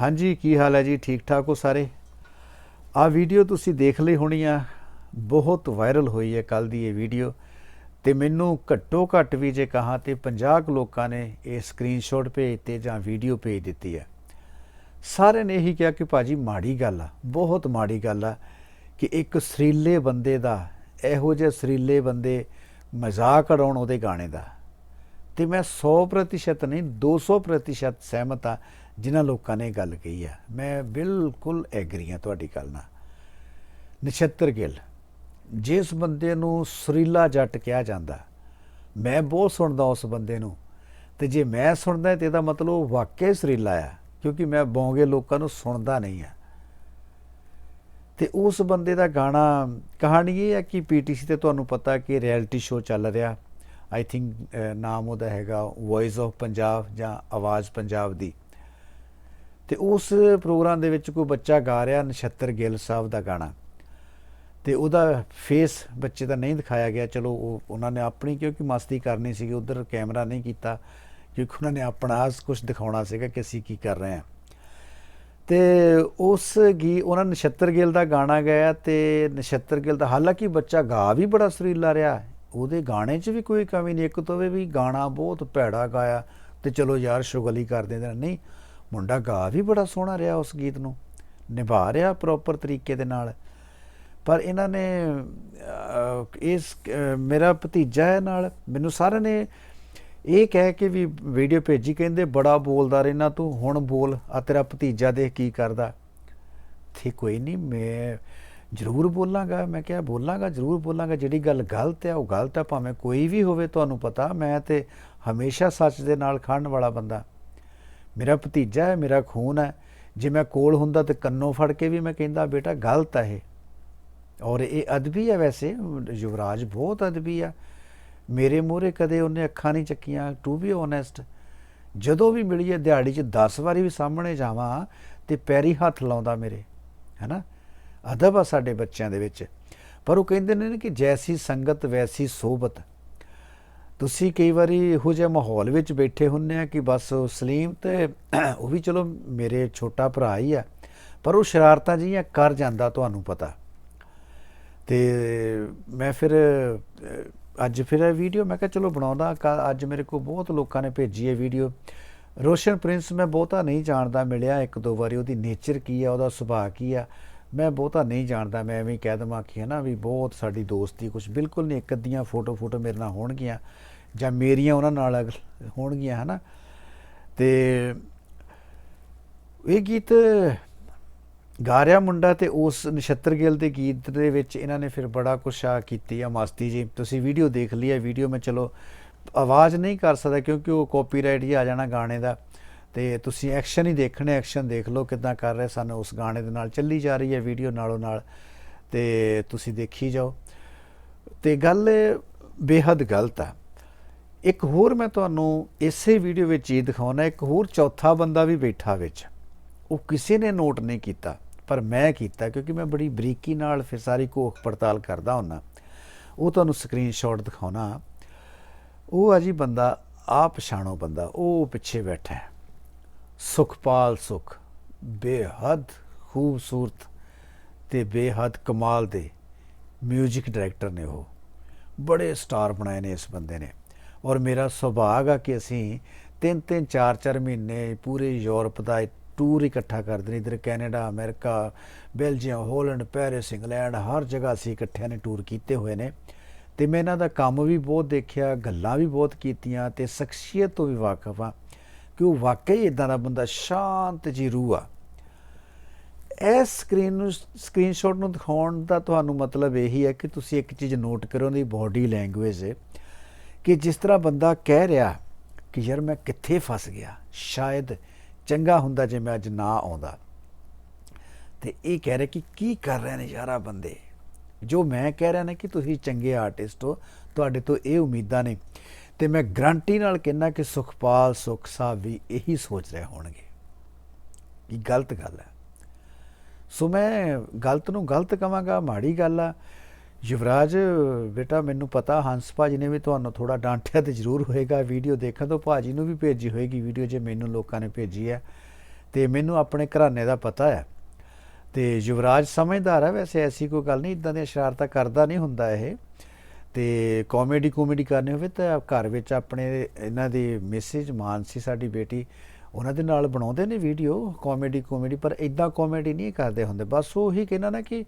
ਹਾਂਜੀ, ਕੀ ਹਾਲ ਹੈ ਜੀ? ਠੀਕ ਠਾਕ ਹੋ ਸਾਰੇ? ਆ ਵੀਡੀਓ ਤੁਸੀਂ ਦੇਖ ਲਈ ਹੋਣੀ ਆ। ਬਹੁਤ ਵਾਇਰਲ ਹੋਈ ਹੈ ਕੱਲ ਦੀ ਇਹ ਵੀਡੀਓ। ਤੇ ਮੈਨੂੰ ਘੱਟੋ ਘੱਟ ਵੀ ਜੇ ਕਹਾ ਤੇ 50 ਕੁ ਲੋਕਾਂ ਨੇ ਇਹ ਸਕਰੀਨਸ਼ਾਟ ਭੇਜਤੇ ਜਾਂ ਵੀਡੀਓ ਭੇਜ ਦਿੱਤੀ ਹੈ। ਸਾਰਿਆਂ ਨੇ ਇਹੀ ਕਿਹਾ ਕਿ ਭਾਜੀ ਮਾੜੀ ਗੱਲ ਆ, ਬਹੁਤ ਮਾੜੀ ਗੱਲ ਆ ਕਿ ਇੱਕ ਸਰੀਲੇ ਬੰਦੇ ਦਾ, ਇਹੋ ਜਿਹੇ ਸਰੀਲੇ ਬੰਦੇ ਮਜ਼ਾਕ ਉਡਾਉਣ ਉਹਦੇ ਗਾਣੇ ਦਾ। ਤੇ ਮੈਂ 100% ਨਹੀਂ 200% ਸਹਿਮਤ ਆ ਜਿਨ੍ਹਾਂ ਲੋਕਾਂ ਨੇ ਗੱਲ ਕਹੀ ਆ, ਮੈਂ ਬਿਲਕੁਲ ਐਗਰੀ ਆ ਤੁਹਾਡੀ ਗੱਲ ਨਾਲ। ਨਛੱਤਰ ਗਿੱਲ, ਜਿਸ ਬੰਦੇ ਨੂੰ ਸੁਰੀਲਾ ਜੱਟ ਕਿਹਾ ਜਾਂਦਾ, ਮੈਂ ਬਹੁਤ ਸੁਣਦਾ ਉਸ ਬੰਦੇ ਨੂੰ, ਤੇ ਜੇ ਮੈਂ ਸੁਣਦਾ ਤੇ ਇਹਦਾ ਮਤਲਬ ਉਹ ਵਾਕਿਆ ਸੁਰੀਲਾ ਆ, ਕਿਉਂਕਿ ਮੈਂ ਬੌਂਗੇ ਲੋਕਾਂ ਨੂੰ ਸੁਣਦਾ ਨਹੀਂ ਆ। ਤੇ ਉਸ ਬੰਦੇ ਦਾ ਗਾਣਾ, ਕਹਾਣੀ ਇਹ ਆ ਕਿ ਪੀਟੀਸੀ ਤੇ ਤੁਹਾਨੂੰ ਪਤਾ ਕਿ ਰਿਐਲਿਟੀ ਸ਼ੋਅ ਚੱਲ ਰਿਹਾ ਆਈ ਥਿੰਕ ਨਾਮ ਉਹਦਾ ਹੈਗਾ ਵੌਇਸ ਆਫ ਪੰਜਾਬ ਜਾਂ ਆਵਾਜ਼ ਪੰਜਾਬ ਦੀ। ਤੇ ਉਸ ਪ੍ਰੋਗਰਾਮ ਦੇ ਵਿੱਚ ਕੋਈ ਬੱਚਾ ਗਾ ਰਿਹਾ, ਨਛੱਤਰ ਗਿੱਲ ਸਾਹਿਬ ਦਾ ਗਾਣਾ। ਤੇ ਉਹਦਾ ਫੇਸ ਬੱਚੇ ਦਾ ਨਹੀਂ ਦਿਖਾਇਆ ਗਿਆ। ਚਲੋ, ਉਹ, ਉਹਨਾਂ ਨੇ ਆਪਣੀ ਕਿਉਂਕਿ ਮਸਤੀ ਕਰਨੀ ਸੀਗੀ, ਉਧਰ ਕੈਮਰਾ ਨਹੀਂ ਕੀਤਾ, ਕਿਉਂਕਿ ਉਹਨਾਂ ਨੇ ਆਪਣਾ ਕੁਝ ਦਿਖਾਉਣਾ ਸੀਗਾ ਕਿ ਅਸੀਂ ਕੀ ਕਰ ਰਹੇ ਹਾਂ। ਤੇ ਉਸ ਗੀ, ਉਹਨਾਂ ਨਛੱਤਰ ਗਿੱਲ ਦਾ ਗਾਣਾ ਗਾਇਆ ਤੇ ਨਛੱਤਰ ਗਿੱਲ ਦਾ, ਹਾਲਾਂਕਿ ਬੱਚਾ ਗਾ ਵੀ ਬੜਾ ਸੁਰੀਲਾ ਰਿਹਾ। ਉਹਦੇ ਗਾਣੇ 'ਚ ਵੀ ਕੋਈ ਕਮੀ ਨਹੀਂ, ਇੱਕ ਤੋਂ ਵੀ ਗਾਣਾ ਬਹੁਤ ਭੈੜਾ ਗਾਇਆ ਤੇ ਚਲੋ ਯਾਰ, ਸ਼ੁਗਲੀ ਕਰ ਦਿੰਦੇ ਨਹੀਂ ਮੁੰਡਾ ਗਾ ਵੀ ਬੜਾ ਸੋਹਣਾ ਰਿਹਾ ਉਸ ਗੀਤ ਨੂੰ, ਨਿਭਾ ਰਿਹਾ ਪ੍ਰੋਪਰ ਤਰੀਕੇ ਦੇ ਨਾਲ। ਪਰ ਇਹਨਾਂ ਨੇ ਇਸ ਮੇਰਾ ਭਤੀਜਾ ਹੈ ਨਾਲ, ਮੈਨੂੰ ਸਾਰਿਆਂ ਨੇ ਇਹ ਕਹਿ ਕੇ ਵੀ ਵੀਡੀਓ ਭੇਜੀ, ਕਹਿੰਦੇ ਬੜਾ ਬੋਲਦਾ ਰਹਿਣਾ ਤੂੰ, ਹੁਣ ਬੋਲ ਆ ਤੇਰਾ ਭਤੀਜਾ ਦੇਖ ਕੀ ਕਰਦਾ। ਤੇ ਕੋਈ ਨਹੀਂ, ਮੈਂ ਜ਼ਰੂਰ ਬੋਲਾਂਗਾ, ਮੈਂ ਕਿਹਾ ਬੋਲਾਂਗਾ, ਜ਼ਰੂਰ ਬੋਲਾਂਗਾ, ਜਿਹੜੀ ਗੱਲ ਗਲਤ ਹੈ, ਉਹ ਗਲਤ ਹੈ, ਭਾਵੇਂ ਕੋਈ ਵੀ ਹੋਵੇ, ਤੁਹਾਨੂੰ ਪਤਾ, ਮੈਂ ਤੇ ਹਮੇਸ਼ਾ ਸੱਚ ਦੇ ਨਾਲ ਖੜਨ ਵਾਲਾ ਬੰਦਾ। ਮੇਰਾ ਭਤੀਜਾ ਹੈ, ਮੇਰਾ ਖੂਨ ਹੈ। ਜੇ ਮੈਂ ਕੋਲ ਹੁੰਦਾ ਤੇ ਕੰਨੋਂ ਫੜ ਕੇ ਵੀ ਮੈਂ ਕਹਿੰਦਾ, ਬੇਟਾ, ਗਲਤ ਹੈ ਇਹ। ਔਰ ਇਹ ਅਦਬੀ ਹੈ ਵੈਸੇ, ਯੁਵਰਾਜ ਬਹੁਤ ਅਦਬੀ ਆ। ਮੇਰੇ ਮੂਹਰੇ ਕਦੇ ਉਹਨੇ ਅੱਖਾਂ ਨਹੀਂ ਚੱਕੀਆਂ ਟੂ ਬੀ ਓਨੈਸਟ ਜਦੋਂ ਵੀ ਮਿਲੀ ਹੈ ਦਿਹਾੜੀ 'ਚ 10 ਵਾਰੀ ਵੀ ਸਾਹਮਣੇ ਜਾਵਾਂ ਤੇ ਪੈਰੀ ਹੱਥ ਲਾਉਂਦਾ ਮੇਰੇ, ਹੈਨਾ? ਅਦਬ ਆ ਸਾਡੇ ਬੱਚਿਆਂ ਦੇ ਵਿੱਚ। ਪਰ ਉਹ ਕਹਿੰਦੇ ਨੇ ਕਿ ਜੈਸੀ ਸੰਗਤ, ਵੈਸੀ ਸੋਬਤ ਤੁਸੀਂ ਕਈ ਵਾਰੀ ਇਹੋ ਜਿਹੇ ਮਾਹੌਲ ਵਿੱਚ ਬੈਠੇ ਹੁੰਨੇ ਆ ਕਿ ਬਸ ਉਹ ਸਲੀਮ ਤੇ ਉਹ ਵੀ ਚਲੋ ਮੇਰੇ ਛੋਟਾ ਭਰਾ ਹੀ ਆ, ਪਰ ਉਹ ਸ਼ਰਾਰਤਾਂ ਜਿਹੀਆਂ ਕਰ ਜਾਂਦਾ ਤੁਹਾਨੂੰ ਪਤਾ। ਤੇ ਮੈਂ ਫਿਰ ਅੱਜ ਫਿਰ ਇਹ ਵੀਡੀਓ ਮੈਂ ਕਿਹਾ ਚਲੋ ਬਣਾਉਂਦਾ ਕੱਲ੍ਹ- ਅੱਜ ਮੇਰੇ ਕੋਲ ਬਹੁਤ ਲੋਕਾਂ ਨੇ ਭੇਜੀ ਇਹ ਵੀਡੀਓ ਰੋਸ਼ਨ ਪ੍ਰਿੰਸ ਮੈਂ ਬਹੁਤਾ ਨਹੀਂ ਜਾਣਦਾ, ਮਿਲਿਆ ਇੱਕ ਦੋ ਵਾਰੀ, ਉਹਦੀ ਨੇਚਰ ਕੀ ਆ, ਉਹਦਾ ਸੁਭਾਅ ਕੀ ਆ। ਮੈਂ ਬਹੁਤਾ ਨਹੀਂ ਜਾਣਦਾ, ਮੈਂ ਐਵੇਂ ਕਹਿ ਦਵਾਂ ਕਿ ਹੈ ਨਾ ਵੀ ਬਹੁਤ ਸਾਡੀ ਦੋਸਤੀ ਕੁਝ ਬਿਲਕੁਲ ਨਹੀਂ, ਇੱਕ ਅੱਧੀਆਂ ਫੋਟੋ ਫੋਟੋ ਮੇਰੇ ਨਾਲ ਹੋਣਗੀਆਂ ਜਾਂ ਮੇਰੀਆਂ ਉਹਨਾਂ ਨਾਲ ਅਗ- ਹੋਣਗੀਆਂ ਹੈ ਨਾ ਤੇ ਇਹ ਗੀਤ ਗਾਰਿਆ ਮੁੰਡਾ ਤੇ ਉਸ ਨਛੱਤਰ ਗਿੱਲ ਦੇ ਗੀਤ ਦੇ ਵਿੱਚ ਇਹਨਾਂ ਨੇ ਫਿਰ ਬੜਾ ਕੁਛ ਆ ਕੀਤੀ ਆ, ਮਸਤੀ ਜੀ, ਤੁਸੀਂ ਵੀਡੀਓ ਦੇਖ ਲਈ ਹੈ ਵੀਡੀਓ ਮੈਂ ਚਲੋ ਆਵਾਜ਼ ਨਹੀਂ ਕਰ ਸਕਦਾ ਕਿਉਂਕਿ ਉਹ ਕਾਪੀਰਾਈਟ ਹੀ ਆ ਜਾਣਾ ਗਾਣੇ ਦਾ। ਤੇ ਤੁਸੀਂ ਐਕਸ਼ਨ ਹੀ ਦੇਖਣੇ, ਐਕਸ਼ਨ ਦੇਖ ਲਓ ਕਿਦਾਂ ਕਰ ਰਹੇ, ਸਾਨੂੰ ਉਸ ਗਾਣੇ ਦੇ ਨਾਲ ਚੱਲੀ ਜਾ ਰਹੀ ਹੈ, ਵੀਡੀਓ ਨਾਲੋਂ ਨਾਲ, ਤੇ ਤੁਸੀਂ ਦੇਖੀ ਜਾਓ। ਤੇ ਗੱਲ ਬੇਹੱਦ ਗਲਤ ਆ। ਇੱਕ ਹੋਰ ਮੈਂ ਤੁਹਾਨੂੰ ਇਸੇ ਵੀਡੀਓ ਵਿੱਚ ਹੀ ਦਿਖਾਉਣਾ, ਇੱਕ ਹੋਰ ਚੌਥਾ ਬੰਦਾ ਵੀ ਬੈਠਾ ਵਿੱਚ। ਉਹ ਕਿਸੇ ਨੇ ਨੋਟ ਨਹੀਂ ਕੀਤਾ, ਪਰ ਮੈਂ ਕੀਤਾ, ਕਿਉਂਕਿ ਮੈਂ ਬੜੀ ਬਰੀਕੀ ਨਾਲ ਫਿਰ ਸਾਰੀ ਕੋਖ ਪੜਤਾਲ ਕਰਦਾ ਹੁੰਨਾ ਉਹ ਤੁਹਾਨੂੰ ਸਕਰੀਨਸ਼ਾਟ ਦਿਖਾਉਣਾ। ਉਹ ਆ ਜੀ ਬੰਦਾ ਆ ਪਛਾਣੋ ਬੰਦਾ, ਉਹ ਪਿੱਛੇ ਬੈਠਾ ਹੈ। ਸੁਖਪਾਲ ਸੁਖ, ਬੇਹੱਦ ਖੂਬਸੂਰਤ ਤੇ ਬੇਹੱਦ ਕਮਾਲ ਦੇ 뮤직 ਡਾਇਰੈਕਟਰ ਨੇ ਉਹ। ਬੜੇ ਸਟਾਰ ਬਣਾਏ ਨੇ ਇਸ ਬੰਦੇ ਨੇ। ਔਰ ਮੇਰਾ ਸੁਭਾਗ ਆ ਕਿ ਅਸੀਂ ਤਿੰਨ ਤਿੰਨ ਚਾਰ ਚਾਰ ਮਹੀਨੇ ਪੂਰੇ ਯੂਰਪ ਦਾ ਟੂਰ ਇਕੱਠਾ ਕਰਦੇ ਨੇ। ਇਧਰ Canada, America, Belgium, Holland, Paris, England, ਹਰ ਜਗ੍ਹਾ ਅਸੀਂ ਇਕੱਠਿਆਂ ਨੇ ਟੂਰ ਕੀਤੇ ਹੋਏ ਨੇ। ਤੇ ਮੈਂ ਇਹਨਾਂ ਦਾ ਕੰਮ ਵੀ ਬਹੁਤ ਦੇਖਿਆ, ਗੱਲਾਂ ਵੀ ਬਹੁਤ ਕੀਤੀਆਂ ਤੇ ਸ਼ਖਸੀਅਤ ਤੋਂ ਵੀ ਵਾਕਿਫ ਆ ਕਿ ਉਹ ਵਾਕਈ ਇਦਾਂ ਦਾ ਬੰਦਾ ਸ਼ਾਂਤ ਜੀ ਰੂਹ ਆ। ਇਸ ਸਕਰੀਨ ਨੂੰ ਸਕਰੀਨਸ਼ਾਟ ਨੂੰ ਦਿਖਾਉਣ ਦਾ ਤੁਹਾਨੂੰ ਮਤਲਬ ਇਹੀ ਹੈ ਕਿ ਤੁਸੀਂ ਇੱਕ ਚੀਜ਼ ਨੋਟ ਕਰੋ ਉਹਦੀ ਬਾਡੀ ਲੈਂਗੁਏਜ ਕਿ ਜਿਸ ਤਰ੍ਹਾਂ ਬੰਦਾ ਕਹਿ ਰਿਹਾ ਕਿ ਯਾਰ ਮੈਂ ਕਿੱਥੇ ਫਸ ਗਿਆ, ਸ਼ਾਇਦ ਚੰਗਾ ਹੁੰਦਾ ਜੇ ਮੈਂ ਅੱਜ ਨਾ ਆਉਂਦਾ। ਤੇ ਇਹ ਕਹਿ ਰਿਹਾ ਕਿ ਕੀ ਕਰ ਰਹੇ ਨੇ ਯਾਰਾ ਬੰਦੇ? ਜੋ ਮੈਂ ਕਹਿ ਰਿਹਾ ਨਾ ਕਿ ਤੁਸੀਂ ਚੰਗੇ ਆਰਟਿਸਟ ਹੋ, ਤੁਹਾਡੇ ਤੋਂ ਇਹ ਉਮੀਦਾਂ ਨੇ ਤੇ ਮੈਂ ਗਰੰਟੀ ਨਾਲ ਕਹਿੰਦਾ ਕਿ ਸੁਖਪਾਲ ਸੁਖ ਸਾਹਿਬ ਵੀ ਇਹੀ ਸੋਚ ਰਹੇ ਹੋਣਗੇ। ਇਹ ਗਲਤ ਗੱਲ ਹੈ। ਸੋ ਮੈਂ ਗਲਤ ਨੂੰ ਗਲਤ ਕਵਾਂਗਾ, ਮਾੜੀ ਗੱਲ ਆ। ਯੁਵਰਾਜ, ਬੇਟਾ, ਮੈਨੂੰ ਪਤਾ, ਹੰਸ ਭਾਜੀ ਨੇ ਵੀ ਤੁਹਾਨੂੰ ਥੋੜਾ ਡਾਂਟਿਆ ਤੇ ਜ਼ਰੂਰ ਹੋਏਗਾ। ਵੀਡੀਓ ਦੇਖਣ ਤੋਂ ਭਾਜੀ ਨੂੰ ਵੀ ਭੇਜੀ ਹੋਏਗੀ ਵੀਡੀਓ, ਜੇ ਮੈਨੂੰ ਲੋਕਾਂ ਨੇ ਭੇਜੀ ਹੈ। ਤੇ ਮੈਨੂੰ ਆਪਣੇ ਘਰਾਣੇ ਦਾ ਪਤਾ ਹੈ। ਤੇ ਯੁਵਰਾਜ ਸਮਝਦਾਰ ਹੈ, ਵੈਸੇ ਐਸੀ ਕੋਈ ਗੱਲ ਨਹੀਂ, ਇਦਾਂ ਦੀਆਂ ਸ਼ਰਾਰਤਾਂ ਕਰਦਾ ਨਹੀਂ ਹੁੰਦਾ ਇਹ। ਤੇ ਕਾਮੇਡੀ ਕਾਮੇਡੀ ਕਰਨੀ ਹੋਵੇ ਤਾਂ ਘਰ ਵਿੱਚ ਆਪਣੇ ਇਹਨਾਂ ਦੀ ਮੈਸੇਜ ਮਾਨਸੀ ਸਾਡੀ ਬੇਟੀ, ਉਹਨਾਂ ਦੇ ਨਾਲ ਬਣਾਉਂਦੇ ਨੇ ਵੀਡੀਓ ਕਾਮੇਡੀ ਕਾਮੇਡੀ ਪਰ ਇਦਾਂ ਕਾਮੇਡੀ ਨਹੀਂ ਕਰਦੇ ਹੁੰਦੇ। ਬਸ ਉਹ ਉਹੀ ਕਹਿੰਦਾ ਨਾ ਕਿ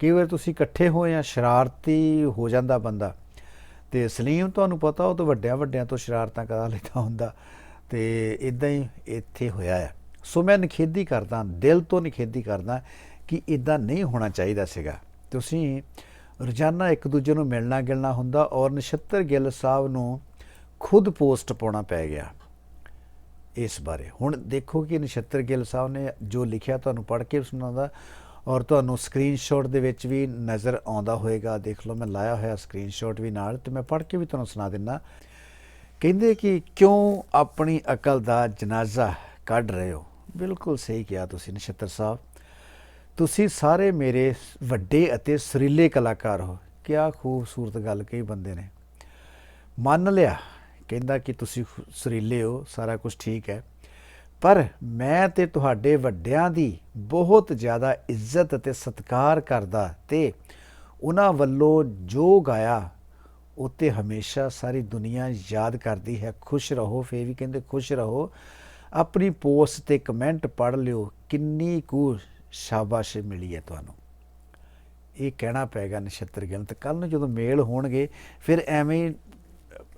ਕਈ ਵਾਰ ਤੁਸੀਂ ਇਕੱਠੇ ਹੋਏ ਆ, ਸ਼ਰਾਰਤੀ ਹੋ ਜਾਂਦਾ ਬੰਦਾ। ਤੇ ਸਲੀਮ ਤੁਹਾਨੂੰ ਪਤਾ, ਉਹ ਤੋਂ ਵੱਡਿਆਂ ਵੱਡਿਆਂ ਤੋਂ ਸ਼ਰਾਰਤਾਂ ਕਰਾ ਲੈਂਦਾ ਹੁੰਦਾ। ਤੇ ਇਦਾਂ ਹੀ ਇੱਥੇ ਹੋਇਆ ਹੈ ਸੋ ਮੈਂ ਨਿਖੇਧੀ ਕਰਦਾ, ਦਿਲ ਤੋਂ ਨਿਖੇਧੀ ਕਰਦਾ ਕਿ ਇਦਾਂ ਨਹੀਂ ਹੋਣਾ ਚਾਹੀਦਾ ਸੀਗਾ। ਤੁਸੀਂ ਰੋਜ਼ਾਨਾ ਇੱਕ ਦੂਜੇ ਨੂੰ ਮਿਲਣਾ ਗਿਲਣਾ ਹੁੰਦਾ ਔਰ ਨਛੱਤਰ ਗਿੱਲ ਸਾਹਿਬ ਨੂੰ ਖੁਦ ਪੋਸਟ ਪਾਉਣਾ ਪੈ ਗਿਆ। ਇਸ ਬਾਰੇ ਹੁਣ ਦੇਖੋ ਕਿ ਨਛੱਤਰ ਗਿੱਲ ਸਾਹਿਬ ਨੇ ਜੋ ਲਿਖਿਆ ਤੁਹਾਨੂੰ ਪੜ੍ਹ ਕੇ ਸੁਣਾਉਂਦਾ ਔਰ ਤੁਹਾਨੂੰ ਸਕਰੀਨਸ਼ਾਟ ਦੇ ਵਿੱਚ ਵੀ ਨਜ਼ਰ ਆਉਂਦਾ ਹੋਵੇਗਾ ਦੇਖ ਲਓ, ਮੈਂ ਲਾਇਆ ਹੋਇਆ ਸਕਰੀਨਸ਼ਾਟ ਵੀ ਨਾਲ ਤੇ ਮੈਂ ਪੜ੍ਹ ਕੇ ਵੀ ਤੁਹਾਨੂੰ ਸੁਣਾ ਦਿੰਦਾ। ਕਹਿੰਦੇ ਕਿ ਕਿਉਂ ਆਪਣੀ ਅਕਲ ਦਾ ਜਨਾਜ਼ਾ ਕੱਢ ਰਹੇ ਹੋ? ਬਿਲਕੁਲ ਸਹੀ ਕਿਹਾ ਤੁਸੀਂ ਨਛੱਤਰ ਸਾਹਿਬ। ਤੁਸੀਂ ਸਾਰੇ ਮੇਰੇ ਵੱਡੇ ਅਤੇ ਸੁਰੀਲੇ ਕਲਾਕਾਰ ਹੋ। ਕਿਆ ਖੂਬਸੂਰਤ ਗੱਲ ਕਹੀ ਬੰਦੇ ਨੇ। ਮੰਨ ਲਿਆ, ਕਹਿੰਦਾ ਕਿ ਤੁਸੀਂ ਖੁ- ਸੁਰੀਲੇ ਹੋ, ਸਾਰਾ ਕੁਝ ਠੀਕ ਹੈ। ਪਰ ਮੈਂ ਤੇ ਤੁਹਾਡੇ ਵੱਡਿਆਂ ਦੀ ਬਹੁਤ ਜ਼ਿਆਦਾ ਇੱਜ਼ਤ ਅਤੇ ਸਤਿਕਾਰ ਕਰਦਾ ਤੇ ਉਹਨਾਂ ਵੱਲੋਂ ਜੋ ਗਾਇਆ ਉਤੇ ਹਮੇਸ਼ਾ ਸਾਰੀ ਦੁਨੀਆ ਯਾਦ ਕਰਦੀ ਹੈ। ਖੁਸ਼ ਰਹੋ, ਫੇਰ ਵੀ ਕਹਿੰਦੇ ਖੁਸ਼ ਰਹੋ। ਆਪਣੀ ਪੋਸਟ ਤੇ ਕਮੈਂਟ ਪੜ੍ਹ ਲਿਓ, ਕਿੰਨੀ ਕੁ ਸ਼ਾਬਾਸ਼ ਮਿਲੀ ਹੈ ਤੁਹਾਨੂੰ। ਇਹ ਕਹਿਣਾ ਪਏਗਾ ਨਛੱਤਰ ਗਿੱਲ ਤੇ ਕੱਲ ਨੂੰ ਜਦੋਂ ਮੇਲ ਹੋਣਗੇ, ਫਿਰ ਐਵੇਂ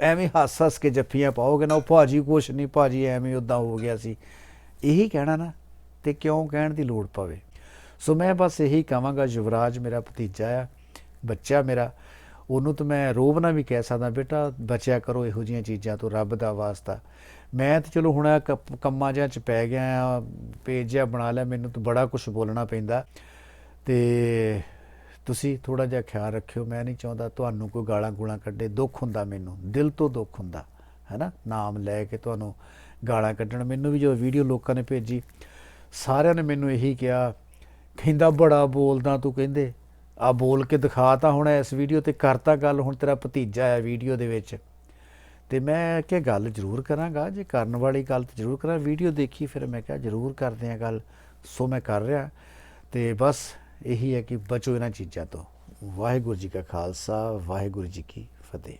ਐਵੇਂ ਹੱਸ ਹੱਸ ਕੇ ਜੱਫੀਆਂ ਪਾਓਗੇ ਨਾ, ਉਹ ਭਾਜੀ ਕੁਛ ਨਹੀਂ, ਭਾਜੀ ਐਵੇਂ ਉਦਾਂ ਹੋ ਗਿਆ ਸੀ। ਇਹੀ ਕਹਿਣਾ ਨਾ, ਤੇ ਕਿਉਂ ਕਹਿਣ ਦੀ ਲੋੜ ਪਵੇ? ਸੋ ਮੈਂ ਬਸ ਇਹੀ ਕਹਾਂਗਾ, ਯੁਵਰਾਜ ਮੇਰਾ ਭਤੀਜਾ ਆ, ਬੱਚਾ ਮੇਰਾ ਉਹਨੂੰ ਤਾਂ ਮੈਂ ਰੋਬ ਨਾ ਵੀ ਕਹਿ ਸਕਦਾ, ਬੇਟਾ ਬਚਿਆ ਕਰੋ ਇਹੋ ਜੀਆਂ ਚੀਜ਼ਾਂ ਤੋਂ ਰੱਬ ਦਾ ਵਾਸਤਾ। ਮੈਂ ਤਾਂ ਚਲੋ ਹੁਣ ਕ- ਕੰਮਾਂ ਜਿਹਾ ਚ ਪੈ ਗਿਆ ਆ, ਪੇਜ ਜਿਹਾ ਬਣਾ ਲਿਆ, ਮੈਨੂੰ ਤਾਂ ਬੜਾ ਕੁਝ ਬੋਲਣਾ ਪੈਂਦਾ। ਤੇ ਤੁਸੀਂ ਥੋੜਾ ਜਿਹਾ ਖਿਆਲ ਰੱਖਿਓ, ਮੈਂ ਨਹੀਂ ਚਾਹੁੰਦਾ ਤੁਹਾਨੂੰ ਕੋਈ ਗਾਲਾਂ ਗੂਲਾਂ ਕੱਢੇ, ਦੁੱਖ ਹੁੰਦਾ ਮੈਨੂੰ, ਦਿਲ ਤੋਂ ਦੁੱਖ ਹੁੰਦਾ, ਹੈਨਾ? ਨਾਮ ਲੈ ਕੇ ਤੁਹਾਨੂੰ ਗਾਲਾਂ ਕੱਢਣ, ਮੈਨੂੰ ਵੀ ਜੋ ਵੀਡੀਓ ਲੋਕਾਂ ਨੇ ਭੇਜੀ, ਸਾਰਿਆਂ ਨੇ ਮੈਨੂੰ ਇਹੀ ਕਿਹਾ, ਕਹਿੰਦਾ ਬੜਾ ਬੋਲਦਾ ਤੂੰ ਕਹਿੰਦੇ ਆ ਬੋਲ ਕੇ ਦਿਖਾ ਤਾਂ ਹੁਣ ਇਸ ਵੀਡੀਓ ਤੇ ਕਰਤਾ ਗੱਲ, ਹੁਣ ਤੇਰਾ ਭਤੀਜਾ ਆ ਵੀਡੀਓ ਦੇ ਵਿੱਚ। ਤੇ ਮੈਂ ਕਿਹਾ ਗੱਲ ਜ਼ਰੂਰ ਕਰਾਂਗਾ, ਜੇ ਕਰਨ ਵਾਲੀ ਗੱਲ ਤੇ ਜ਼ਰੂਰ ਕਰਾਂ। ਵੀਡੀਓ ਦੇਖੀ, ਫਿਰ ਮੈਂ ਕਿਹਾ ਜ਼ਰੂਰ ਕਰਦੇ ਆ ਗੱਲ, ਸੋ ਮੈਂ ਕਰ ਰਿਹਾ। ਤੇ ਬਸ ਇਹੀ ਹੈ ਕਿ ਬਚੋ ਇਹਨਾਂ ਚੀਜ਼ਾਂ ਤੋਂ। ਵਾਹਿਗੁਰੂ ਜੀ ਕਾ ਖਾਲਸਾ, ਵਾਹਿਗੁਰੂ ਜੀ ਕੀ ਫਤਿਹ।